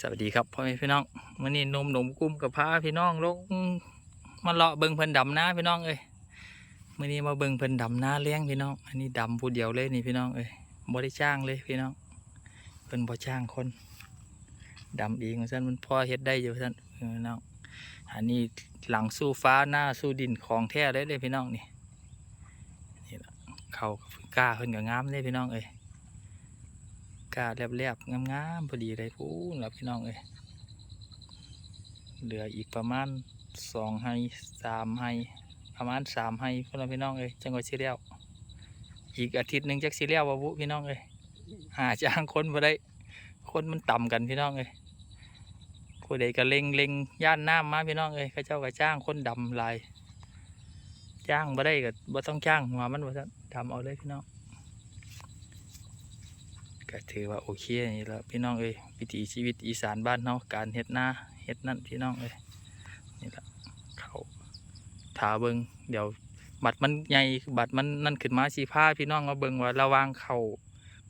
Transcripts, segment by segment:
สวัสดีครับพ่อแม่พี่น้องมื่อนี้นมหนมกุ้มกับพาพี่น้องลงมาเลาะเบิ่งเพิ่นดำนาพี่น้องเอ้ยมื่อนี้มาเบิ่งเพิ่นดำนาเลี้ยงพี่น้อง อันนี้ดำผู้เดียวเลยนี่พี่น้องเอ้ยบ่ได้จ้างเลยพี่น้องเพิ่นบ่จ้างคนดำเองฉันมันพอเฮ็ดได้อยู่ว่าซั่นพี่น้อง อันนี้หลังสู้ฟ้าหน้าสู้ดินของแท้เลยเด้พี่น้องนี่นี่ละเขากล้าเพิ่นก็งามเลยพี่น้องเอ้ย กาแลบๆงามๆพอดีเลยพูนแล้วพี่น้องเอ้ยเหลืออีกประมาณสองไฮสามไฮประมาณสามไฮพวกเราพี่น้องเอ้ยจังหวัดสิเลียวอีกอาทิตย์หนึ่งจักสิเลียววะบุพี่น้องเอ้ยหาจ้างคนมาได้ คนมันต่ำกันพี่น้องเอ้ยผู้ใดก็เล็งเล็งย่านน้ำมาพี่น้องเอ้ยข้าเจ้าก็จ้างคนดำหลายจ้างมาได้ก็บ่ต้องจ้างหัวมันว่าซั่นดำเอาเลยพี่น้อง ก็ถือว่าโอเคนี่แหละพี่น้องเอ้ยวิถีชีวิตอีสานบ้านเนาะการเฮ็ดหน้าเฮ็ดนั่นพี่น้องเอ้ยนี่แหละเขาถาเบิงเดี๋ยวบัตรมันใหญ่บัตรมันนั่นขึ้นมาสีผ้าพี่น้องมาเบิงว่าระวางเขา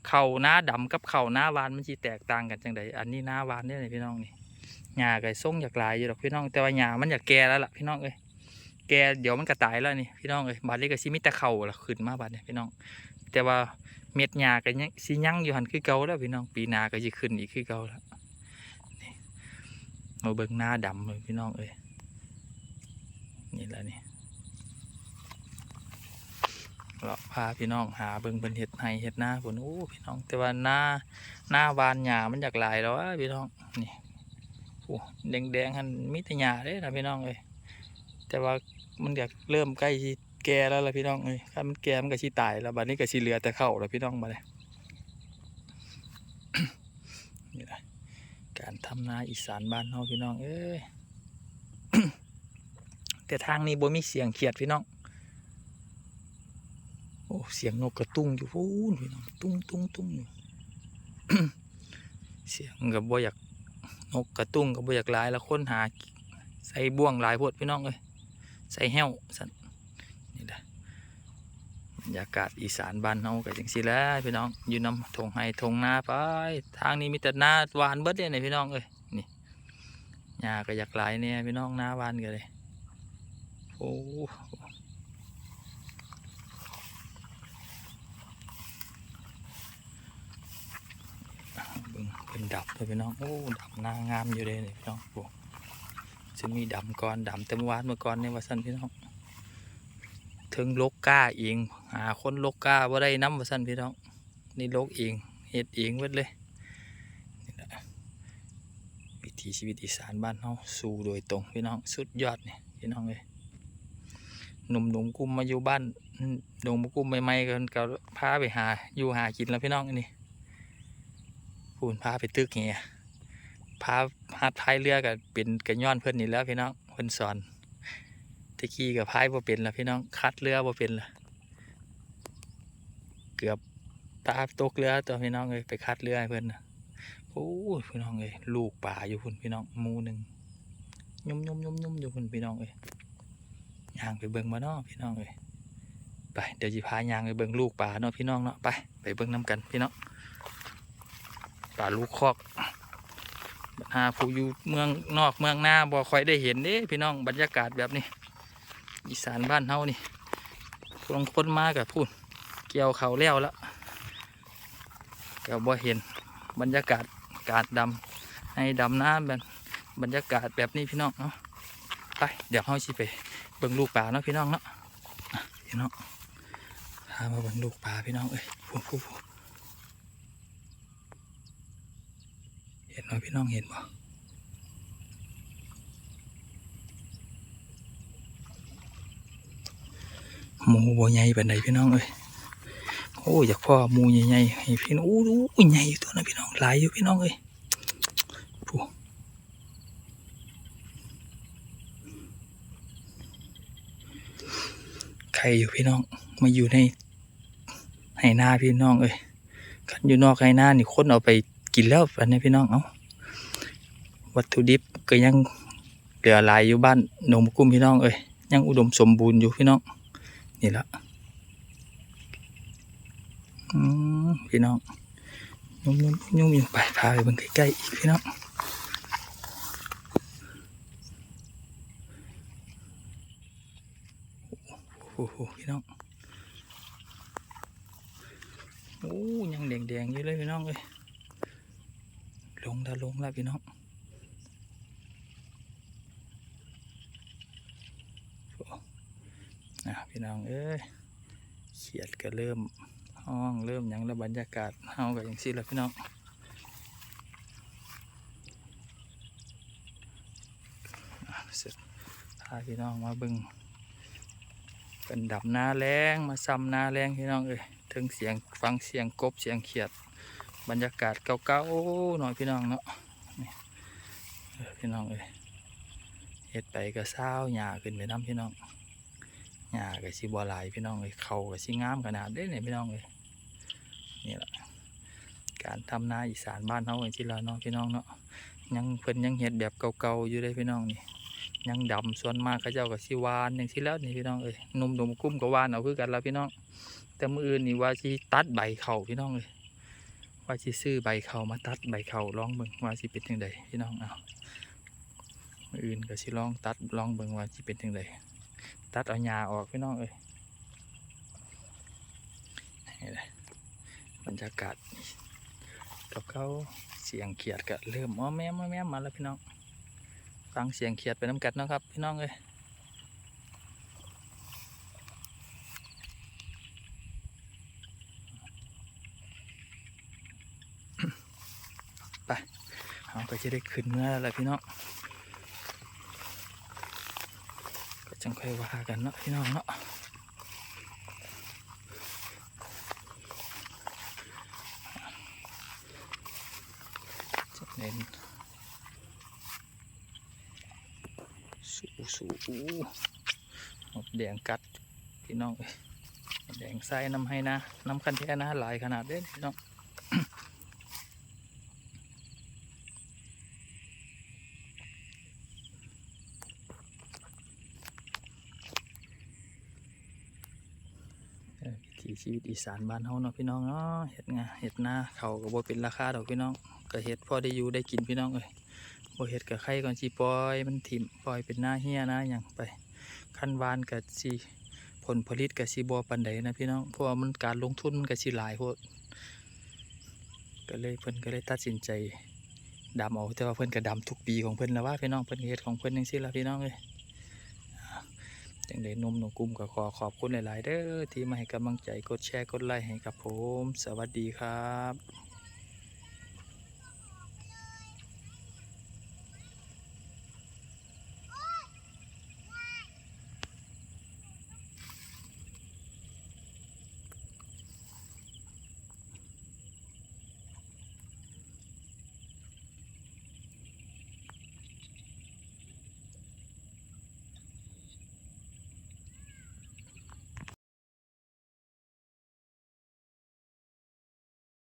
เข่าหน้าดำกับเข่าหน้าวานมันสิแตกต่างกันจังใดอันนี้หน้าวานเนี่ยพี่น้องนี่หญ้าไก็ส่งอยากลายอยู่ดอกพี่น้องแต่ว่าหญ้ามันอยากแก่แล้วล่ะพี่น้องเอ้ยแก่เดี๋ยวมันก็ตายแล้วนี่พี่น้องเอ้ยบัตรนี้ก็สิมีแต่เข่าละขึ้นมาบัตรเนี่ยพี่น้อง แต่ว่าเม็ดหญ้าก็ยังสิยังอยู่หันคือเก่าแล้วพี่น้องปีหน้าก็จะขึ้นอีกคือเก่าแล้วมาเบิ่งหน้าดำเลยพี่น้องเอ้ยนี่แหละนี่เราพาพี่น้องหาเบิ่งเป็นเห็ดไห้เห็ดหน้าผลโอ้พี่น้อง แต่ว่าหน้าหน้าวานหญ้ามันอยากหลายแล้วพี่น้องนี่โอ้แดงแดงหันมิตรหญ้าเด้นะพี่น้องเอ้ยแต่ว่ามันอยากเริ่มใกล้ แก่แล้วล่ะพี่น้องเอ้ยถ้ามันแก่มันก็สิตายแล้วบัดนี้ก็สิเหลือแต่เข้าแล้วพี่น้องมาเลยนี่แหละการทำนาอีสานบ้านเฮาพี่น้อง เอ้ยแต่ทางนี้บ่มีเสียงเขียดพี่น้องโอ้เสียงนกกระตุ้งอยู่พูนพี่น้องตุ้งตุ้งตุ้งอยู่เสียงก็บ่อยากนกกระตุ้งก็บ่อยากหลายแล้วค้นหา ใส่บ่วงหลายโพดพี่น้องเอ้ยใส่แห้วสั่น บรรยากาศอีสานบ้านเฮาก็จังซี่แหละพี่น้องอยู่นำทงไห้ทงนาไป ทางนี้มีแต่นาหวานเบิดเนี่ยพี่น้องเอ้ยนี่หญ้าก็อยากหลายเนี่ยพี่น้องนาหวานกันเลยโอ้เบิ่งเป็นดับเลยพี่น้องโอ้ดับนางามอยู่เลยพี่น้องโอ้จะมีดำก่อนดำเต็มวานเมื่อก่อนเนี่ยว่าสั้นพี่น้อง ถึงลกก้าเองหาคนลกก้าว่าได้น้ำว่าสั้นพี่น้อง นี่ลกเองเฮ็ดเองเบิดเลยนี่แหละวิถีชีวิตอีสานบ้านเฮาสู่โดยตรงพี่น้องสุดยอดเนี่ยพี่น้องเลยหนุ่มหนุ่มกุ้มมาอยู่บ้านหนุ่มกุ้มใหม่ๆกันก็พาไปหาอยู่หากินแล้วพี่น้องนี่พูนพาไปตึกเงี้ยพาพาพายเรือกันเป็นกันย้อนเพื่อนนี่แล้วพี่น้องเพื่อนสอนะกี้กับพายบ่เป็นละพี่น้องคัดเรือบ่เป็นละเกือบตาตกเรือตัวพี่น้องเลยไปคัดเรือให้เพิ่นนะโอ้พี่น้องเลยลูกป่าอยู่พุ่นพี่น้องหมูหนึ่งยุ่มยุ่มยุ่มยุ่มอยู่พุ่นพี่น้องเลยย่างไปเบิ่งมาเนาะพี่น้องเลยไปเดี๋ยวจิพายางไปเบิ่งลูกป่าเนาะพี่น้องเนาะไปไปเบิ่งน้กันพี่น้องป่าลูกคอกหาผู้อยู่เมืองนอกเมืองหน้าบ่ค่อยได้เห็นเด้พี่น้องบรรยากาศแบบนี้ อีสานบ้านเฮานี่ลงคนมากับพูดเกี่ยวเขาแล้วแล้วก็บ่เห็นบรรยากาศการดำให้ดำน้ำแบบบรรยากาศแบบนี้พี่น้องเนาะไปเดี๋ยวเฮาสิไปเบิ่งลูกป่าเนาะพี่น้องเนาะพี่น้องพามาเบิ่งลูกป่าพี่น้องเอ้ยพูดพูดพูดเห็นไหมพี่น้องเห็นบ่ หมูบ่ใหญ่ปานใดพี่น้องเอ้ยโอ้อยากพ่อหมูใหญ่ๆให้พี่น้องโอ้โหใหญ่อยู่ตัวนั้นพี่น้องหลายอยู่พี่น้องเอ้ยผู้ใครอยู่พี่น้องมาอยู่ในไหนาพี่น้องเอ้ยกันอยู่นอกไหนานี่คนเอาไปกินแล้วอันนี้พี่น้องเอ้าวัตถุดิบก็ยังเหลือหลายอยู่บ้านหนองกุ้มพี่น้องเอ้ยยังอุดมสมบูรณ์อยู่พี่น้อง นี่ละพี่น้องยุ่มยุ่มยุ่มอยู่ไปพาไปเบิ่งใกล้ๆอีกพี่น้องโอ้โหพี่น้องโอ้ยังแดงๆอยู่เลยพี่น้องเลยลงแล้วลงแล้วพี่น้องโอ้ นะพี่น้องเอ้ยเขียดก็เริ่มห้องเริ่มหยังล้วบรรยากาศเฮากับอย่างซี่แล้วพี่น้องเสร็จพาพี่น้องมาบึงเป็นดับนาแรงมาซ้ำนาแรงพี่น้องเอ้ยถึงเสียงฟังเสียงกบเสียงเขียด บรรยากาศเก่าๆหน่อยพี่น้องเนาะพี่น้องเอ้ยเฮ็ดไปก็เศร้าหญ้าขึ้นไปน้ำพี่น้อง หญ้าก็สิบ่หลายพี่น้องเอ้ยเขาก็สิงามขนาดเด้เนี่ยพี่น้องเอ้ยนี่แหละการทำนาอีสานบ้านเฮาอย่างที่เราเนาะพี่น้องเนาะยังเพิ่นยังเฮ็ดแบบเก่าๆอยู่เลยพี่น้องนี่ยังดำส่วนมากเขาเจ้าก็สิวานอย่างที่แล้วนี่พี่น้องเอ้ยนุ่มดมกุ้มก็หวานเอาคือกันแล้วพี่น้อง แต่มืออื่นนี่ว่าสิตัดใบเขาพี่น้องเอ้ยว่าสิซื้อใบเขามาตัดใบเขาลองเบิ่งว่าสิเป็นจังไดพี่น้องเอามืออื่นก็สิลองตัดลองเบิ่งว่าสิเป็นจังได ตัดเอาหญ้าออกพี่น้องเอ้ยนี่แหละบรรยากาศกับเขาเสียงเขียดก็เริ่มอ้อแม่มอ้อแม่มาแล้วพี่น้อง ฟังเสียงเขียดไปน้ำกัดเนาะครับ พี่น้องเลยไปเอาก็จะได้ขึ้นเมื่อแล้วพี่น้อง ก็ จังค่อยว่ากันเนาะพี่น้องเนาะจะเน้นสูสูอู้หมดแดงกัดพี่น้องเอ้ยหมดแดงใส่น้ำให้นะน้ำคันแท้นะหลายขนาดเด้พี่น้อง เออวิ ถีชีวิตอีสานบ้านเฮาเนาะพี่น้องเนาะเห็ดงาเห็ดนาเขาก็บ่เป็นราคาดอกพี่น้องก็เห็ดพอได้อยู่ได้กินพี่น้องเอ้ยบ่เห็ดกับไข่ก่อนสิปล่อยมันถิ่มปล่อยเป็นหน้าเฮียนะหยังไปคันวานกับสิผลผลิตกับสิบ่ปานใดนะพี่น้องเพราะว่ามันการลงทุนมันก็สิหลายโพดก็เลยเพิ่นก็เลยตัดสินใจดำเอาแต่ว่าเพิ่นก็ดำทุกปีของเพิ่นแล้วว่าพี่น้องเพิ่นเฮ็ดของเพิ่นจังซี่ล่ะพี่น้องเอ้ย จังได้นมหนกลุ่มก็ขอขอบคุณหลาย ๆ เด้อที่มาให้กำลังใจกดแชร์กดไลค์ให้กับผม สวัสดีครับ